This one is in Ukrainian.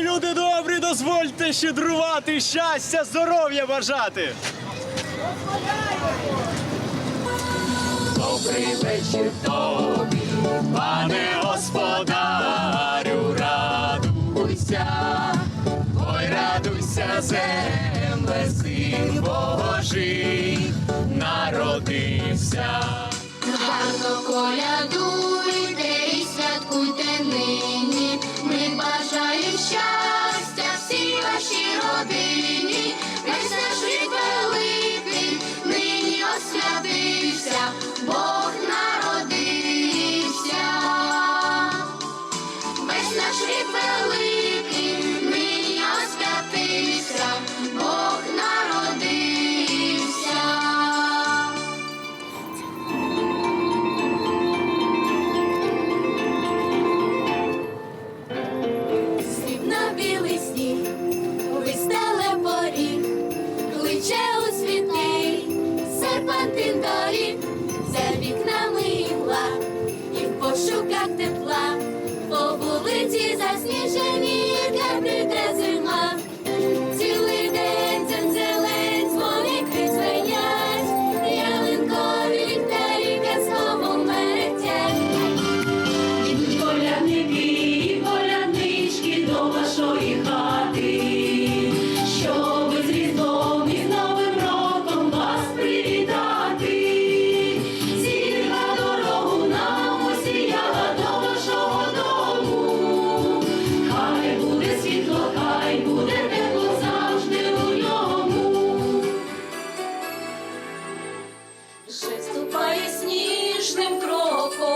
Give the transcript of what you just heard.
Ой, люди добрі, дозвольте щедрувати, щастя, здоров'я бажати. Добрий вечір тобі, пане господарю, радуйся, ой, радуйся, земле, син Божий, народився. Гарно колядуйте щастя, всій вашій родині, весь наш рід великий, нині освятився, Бог народився, весь наш рід великий. show, got them. Жить ступає сніжним кроком.